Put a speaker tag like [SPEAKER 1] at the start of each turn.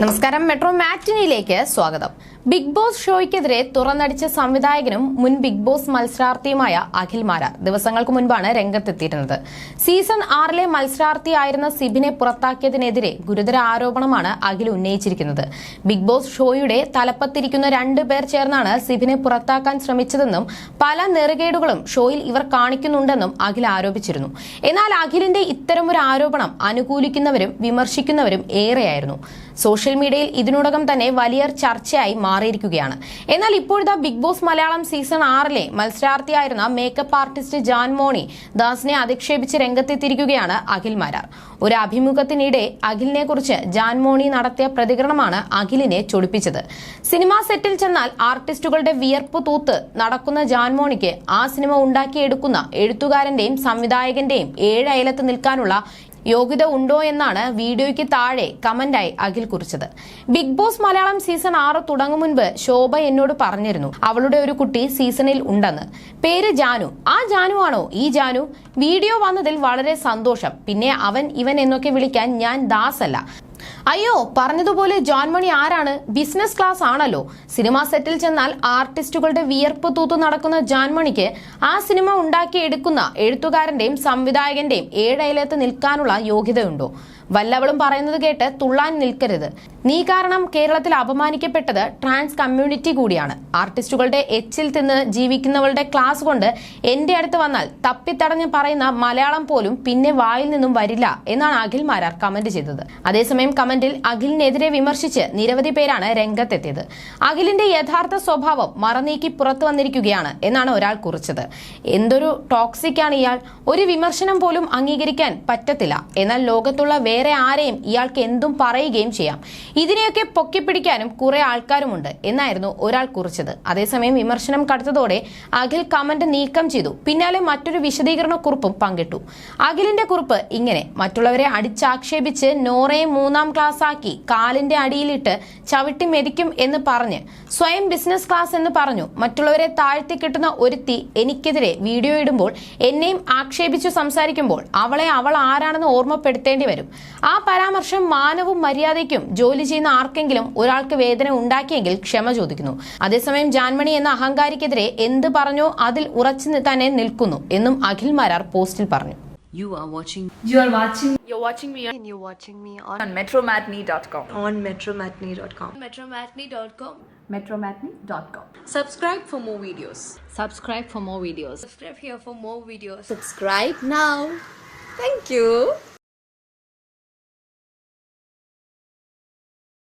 [SPEAKER 1] നമസ്കാരം. മെട്രോ മാറ്റിനിയിലേക്ക് സ്വാഗതം. Big boss ഷോയ്ക്കെതിരെ തുറന്നടിച്ച സംവിധായകനും മുൻ ബിഗ് ബോസ് മത്സരാർത്ഥിയുമായ അഖിൽ മാരാർ ദിവസങ്ങൾക്ക് മുൻപാണ് രംഗത്തെത്തിയിരുന്നത്. സീസൺ ആറിലെ മത്സരാർത്ഥിയായിരുന്ന സിബിനെ പുറത്താക്കിയതിനെതിരെ ഗുരുതര ആരോപണമാണ് അഖിൽ ഉന്നയിച്ചിരിക്കുന്നത്. ബിഗ് ബോസ് ഷോയുടെ തലപ്പത്തിരിക്കുന്ന രണ്ടു പേർ ചേർന്നാണ് സിബിനെ പുറത്താക്കാൻ ശ്രമിച്ചതെന്നും പല നെറുകേടുകളും ഷോയിൽ ഇവർ കാണിക്കുന്നുണ്ടെന്നും അഖിൽ ആരോപിച്ചിരുന്നു. എന്നാൽ അഖിലിന്റെ ഇത്തരമൊരു ആരോപണം അനുകൂലിക്കുന്നവരും വിമർശിക്കുന്നവരും ഏറെയായിരുന്നു. സോഷ്യൽ മീഡിയയിൽ ഇതിനോടകം തന്നെ വലിയ ചർച്ചയായി മാറിയിരിക്കുകയാണ്. എന്നാൽ ഇപ്പോഴത്തെ ബിഗ് ബോസ് മലയാളം സീസൺ ആറിലെ മത്സരാർത്ഥിയായിരുന്ന മേക്കപ്പ് ആർട്ടിസ്റ്റ് ജാൻ മോണി ദാസിനെ അധിക്ഷേപിച്ച് രംഗത്തെത്തിയിരിക്കുകയാണ് അഖിൽ മാരാർ. ഒരു അഭിമുഖത്തിനിടെ അഖിലിനെ കുറിച്ച് ജാൻ മോണി നടത്തിയ പ്രതികരണമാണ് അഖിലിനെ ചൊടിപ്പിച്ചത്. സിനിമാ സെറ്റിൽ ചെന്നാൽ ആർട്ടിസ്റ്റുകളുടെ വിയർപ്പ് തൂത്ത് നടക്കുന്ന ജാൻ മോണിക്ക് ആ സിനിമ ഉണ്ടാക്കിയെടുക്കുന്ന എഴുത്തുകാരന്റെയും സംവിധായകന്റെയും ഏഴ് അയലത്ത് നിൽക്കാനുള്ള യോഗ്യത ഉണ്ടോ എന്നാണ് വീഡിയോയ്ക്ക് താഴെ കമന്റായി അഖിൽ കുറിച്ചത്. ബിഗ് ബോസ് മലയാളം സീസൺ ആറ് തുടങ്ങും മുൻപ് ശോഭ എന്നോട് പറഞ്ഞിരുന്നു അവളുടെ ഒരു കുട്ടി സീസണിൽ ഉണ്ടെന്ന്. പേര് ജാനു. ആ ജാനു ആണോ ഈ ജാനു. വീഡിയോ വന്നതിൽ വളരെ സന്തോഷം. പിന്നെ അവൻ ഇവൻ എന്നൊക്കെ വിളിക്കാൻ ഞാൻ ദാസല്ല. അയ്യോ പറഞ്ഞതുപോലെ ജോൺ മണി ആരാണ്? ബിസിനസ് ക്ലാസ് ആണല്ലോ. സിനിമാ സെറ്റിൽ ചെന്നാൽ ആർട്ടിസ്റ്റുകളുടെ വിയർപ്പ് തൂത്തു നടക്കുന്ന ജോൺ മണിക്ക് ആ സിനിമ ഉണ്ടാക്കിയെടുക്കുന്ന എഴുത്തുകാരന്റെയും സംവിധായകന്റെയും ഏഴയലത്ത് നിൽക്കാനുള്ള യോഗ്യതയുണ്ടോ? വല്ലവളും പറയുന്നത് കേട്ട് തുള്ളാൻ നിൽക്കരുത്. നീ കാരണം കേരളത്തിൽ അപമാനിക്കപ്പെട്ടത് ട്രാൻസ് കമ്മ്യൂണിറ്റി കൂടിയാണ്. ആർട്ടിസ്റ്റുകളുടെ എച്ചിൽ തിന്ന് ജീവിക്കുന്നവളുടെ ക്ലാസ് കൊണ്ട് എന്റെ അടുത്ത് വന്നാൽ തപ്പിത്തടഞ്ഞ് പറയുന്ന മലയാളം പോലും പിന്നെ വായിൽ നിന്നും വരില്ല എന്നാണ് അഖിൽ മാരാർ കമന്റ് ചെയ്തത്. അതേസമയം കമന്റിൽ അഖിലിനെതിരെ വിമർശിച്ച് നിരവധി പേരാണ് രംഗത്തെത്തിയത്. അഖിലിന്റെ യഥാർത്ഥ സ്വഭാവം മറനീക്കി പുറത്തു വന്നിരിക്കുകയാണ് എന്നാണ് ഒരാൾ കുറിച്ചത്. എന്തൊരു ടോക്സിക് ആണ് ഇയാൾ. ഒരു വിമർശനം പോലും അംഗീകരിക്കാൻ പറ്റത്തില്ല. എന്നാൽ ലോകത്തുള്ള വേറെ ആരെയും ഇയാൾക്ക് എന്തും പറയുകയും ചെയ്യാം. ഇതിനെയൊക്കെ പൊക്കിപ്പിടിക്കാനും കുറെ ആൾക്കാരുമുണ്ട്. എന്നായിരുന്നു ഒരാൾ കുറിച്ചത്. അതേസമയം വിമർശനം കടുത്തതോടെ അഖിൽ കമന്റ് നീക്കം ചെയ്തു. പിന്നാലെ മറ്റൊരു വിശദീകരണ കുറിപ്പും പങ്കിട്ടു. അഖിലിന്റെ കുറിപ്പ് ഇങ്ങനെ. മറ്റുള്ളവരെ അടിച്ചാക്ഷേപിച്ച് നോറയെ മൂന്നാം ക്ലാസ് ആക്കി കാലിന്റെ അടിയിലിട്ട് ചവിട്ടി മെതിക്കും എന്ന് പറഞ്ഞ് സ്വയം ബിസിനസ് ക്ലാസ് എന്ന് പറഞ്ഞു മറ്റുള്ളവരെ താഴ്ത്തി കിട്ടുന്ന ഒരുത്തി എനിക്കെതിരെ വീഡിയോ ഇടുമ്പോൾ എന്നെയും ആക്ഷേപിച്ചു സംസാരിക്കുമ്പോൾ അവളെ അവൾ ആരാണെന്ന് ഓർമ്മപ്പെടുത്തേണ്ടി വരും. ആ പരാമർശം മാനവും മര്യാദയ്ക്കും ജോലി ചെയ്യുന്ന ആർക്കെങ്കിലും ഒരാൾക്ക് വേദന ഉണ്ടാക്കിയെങ്കിൽ ക്ഷമ ചോദിക്കുന്നു അതേസമയം ജാൻമണി എന്ന അഹങ്കാരിക്കെതിരെ എന്ത് പറഞ്ഞോ അതിൽ ഉറച്ചു തന്നെ നിൽക്കുന്നു എന്നും അഖിൽ മാരാർ പോസ്റ്റിൽ പറഞ്ഞു
[SPEAKER 2] You are watching
[SPEAKER 3] You are watching
[SPEAKER 4] You're watching me
[SPEAKER 5] and you're watching me on,
[SPEAKER 4] on metromatney.com.
[SPEAKER 5] on metromatney.com.
[SPEAKER 4] Metromatney.com.
[SPEAKER 3] metromatney.com.
[SPEAKER 5] Subscribe for more videos.
[SPEAKER 2] subscribe for more videos.
[SPEAKER 4] Subscribe here for more videos.
[SPEAKER 5] Subscribe now. Thank you.